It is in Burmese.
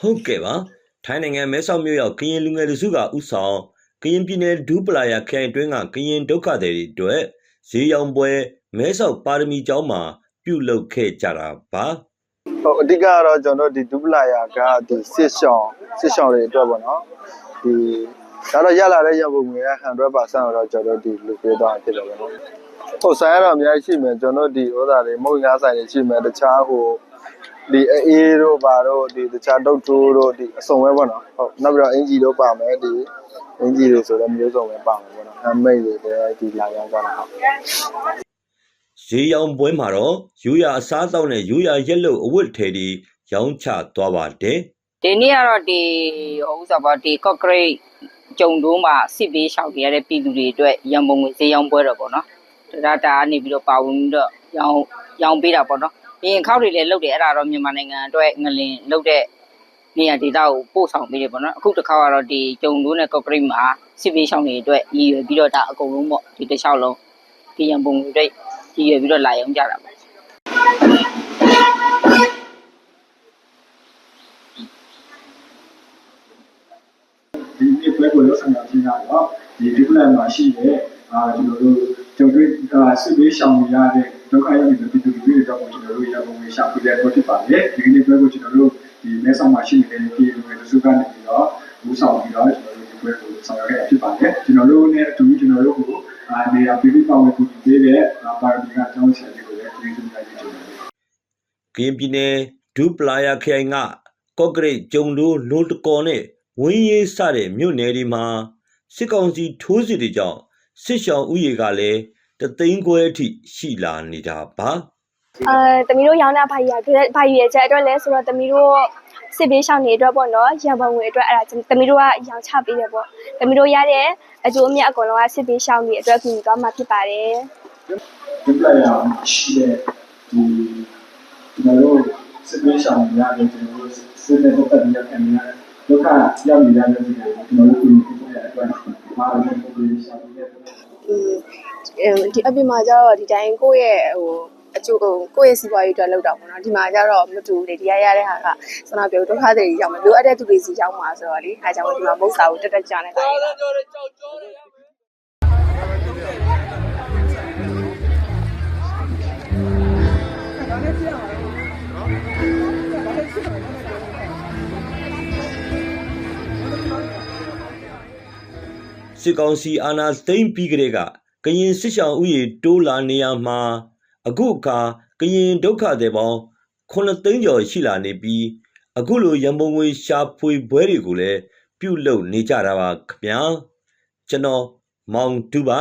ဟုတ်ကဲ့ပါထိုင်းနိုင်ငံမဲဆောက်မြို့ရောက်ကရင်လူငယ်လူစုကဥဆောင်ကရင်ပြည်နယ်ဒူးပလာယာခရိုင်အတွင်းကကရင်ဒုက္ခသည်တွေအတွက်ဈေးရောင်ပွဲမဲဆောက်ပါရမီကျောင်းမှာပြုလုပ်ခဲ့ကြတာပါဟုတ်အဓိကကတော့ကျွန်တော်တို့ဒီဒူပလာယာကဒီစစ်ရှောင်းစစ်ရှောင်းတွေအတွက်ပေါ့နော်ဒီဒါတော့ရလာတဲ့ရပုံငွေက100%တော့ကျွန်တော်တို့ဒီလူပေးသွားဖြစ်တယ်ပေါ့နော်ဟုတ်ဆိုင်ရတော့အများကြီးရှိမယ်ကျွန်တော်တို့ဒီဥစ္စာတွေမုတ်ငါးဆိုင်တွေရှိမယ်တခြားဟို ဒီအေးတို့ပါတော့ဒီတခြားတုတ်တိုးတို့ဒီအစုံပဲပေါ့နော်ဟုတ်နောက်ပြီးတော့အင်ဂျီတို့ပါမယ်ဒီအင်ဂျီတွေဆိုတော့မျိုးစုံပဲပါမယ်ပေါ့နော်ဟမ်မိတ်တွေလည်းဒီလာရောက်ကြတာဟုတ်ဈေးရောင်ပွဲမှာတော့ယူရအစားအသောက်နဲ့ယူရရက်လို့အဝတ်ထဲဒီရောင်းချသွားပါတယ်ဒီနေ့ကတော့ဒီဟိုဥစားပါဒီ concrete ကြုံတိုးမှာစစ်ပေးရှောက်နေရတဲ့ပြည်သူတွေအတွက်ရန်ပုံငွေဈေးရောင်းပွဲတော့ပေါ့နော်ဒါဒါကနေပြီးတော့ပါဝင်ပြီးတော့ရောင်းရောင်းပေးတာပေါ့နော် ပြီးရင်ခောက်တွေလည်းလုပ်တယ်အဲ့ဒါတော့မြန်မာနိုင်ငံအတွက်ငလင်လုပ်တဲ့နေရာဒေသကိုပို့ဆောင်ပေးတယ်ပေါ့နော်အခုတစ်ခါကတော့ဒီကြုံတိုးနဲ့ concrete မှာစစ်ပေးရှောက်နေတဲ့အတွက်ရည်ရွယ်ပြီးတော့ဒါအကုန်လုံးပေါ့ဒီတစ်လျှောက်လုံးဒီရန်ပုံငွေတွေရည်ရွယ်ပြီးတော့လာရောင်းကြတာပေါ့ဒီနေ့ပွဲကိုလောက်ဆောင်ရခြင်းကတော့ဒီဒီပလန်မှာရှိတဲ့အာကျွန်တော်တို့ကြုံတွေ့အာစစ်ဘေးရှောင်နေရတဲ့ဒုက္ခရောက်နေတဲ့ပြည်သူတွေတွေတော့ကျွန်တော်တို့ ရပုံငွေရှာဖွေတဲ့အတွက်ဖြစ်ပါတယ်ဒီနေ့ပွဲကိုကျွန်တော်တို့ဒီမဲဆောက်မှာရှိနေတဲ့ပြည်သူတွေစုကနေပြီးတော့ဘူးဆောင်ပြီးတော့ကျွန်တော်တို့ဒီပွဲကိုဆောင်ရွက်ခဲ့ဖြစ်ပါတယ်ကျွန်တော်တို့နဲ့အတူကျွန်တော်တို့ကိုအာနေရာပြည်သူပေါင်းကိုပေးတဲ့ပါရမီကအကြောင်းချက်တွေကိုလည်းပြည်သူများကြီးကျွန်တော်တို့ကရင်ပြည်နယ်ဒူးပလာယာခရိုင်ကကော့ကရိတ်ကျုံတို့နိုးတကော်နဲ့ဝင်းရေးစတဲ့မြို့နယ်ဒီမှာစစ်ကောင်စီထိုးစစ်တွေကြောင့်စစ်ရှောင်းဥယေကလည်းတသိန်းခွဲအထိရှိလာနေတာပါ အဲတမီးတို့ရောင်းတဲ့ဘာကြီးရအတွက်ဘာကြီးရချက်အတွက်လဲဆိုတော့တမီးတို့စစ်ပေးရှောင်းနေအတွက်ပေါ့နော်ရန်ပုံငွေအတွက်အဲ့ဒါတမီးတို့ကရောင်းချပေးတယ်ပေါ့တမီးတို့ရတဲ့အကျိုးအမြတ်အကုန်လုံးကစစ်ပေးရှောင်းနေအတွက်ကူညီသွားမှာဖြစ်ပါတယ်ဒီပလက်ရရှိတဲ့ဒီကျွန်တော်တို့စစ်ပေးဆောင်ရတဲ့ကျွန်တော်တို့စစ်တဲ့ပတ်သက်တဲ့ခံရဒုက္ခရောက်နေရတဲ့ဒီကိုကျွန်တော်တို့ကိုပြရတဲ့အတွက်မာရတဲ့ပုံစံရှာပြီးတဲ့อืมဒီအပြင်မှာကျတော့ဒီတိုင်းကိုယ့်ရဲ့ဟို အကျိုးဟိုကိုယ့်ရဲ့စီးပွားရေးအတွက်လုပ်တာပေါ့နော်ဒီမှာကျတော့မတူဘူးလေဒီရရတဲ့ဟာကစနာပြောဒုက္ခတွေရောက်မယ်လိုအပ်တဲ့သူတွေစီရောက်မှာဆိုတော့လေအဲကြောင့်ဒီမှာမုတ်စာကိုတက်တက်ကြနေတာလေစစ်ကောင်စီအာဏာသိမ်းပြီးကလေးကကရင်စစ်ရှောင်းဥယေတိုးလာနေရမှာ အခုအခါကရင်ဒုက္ခတွေပေါင်း9သိန်းကျော်ရှိလာနေပြီးအခုလိုရန်ပုံငွေရှာဖွေပွဲတွေကိုလည်းပြုလုပ်နေကြတာပါခင်ဗျာကျွန်တော်မောင်တူပါ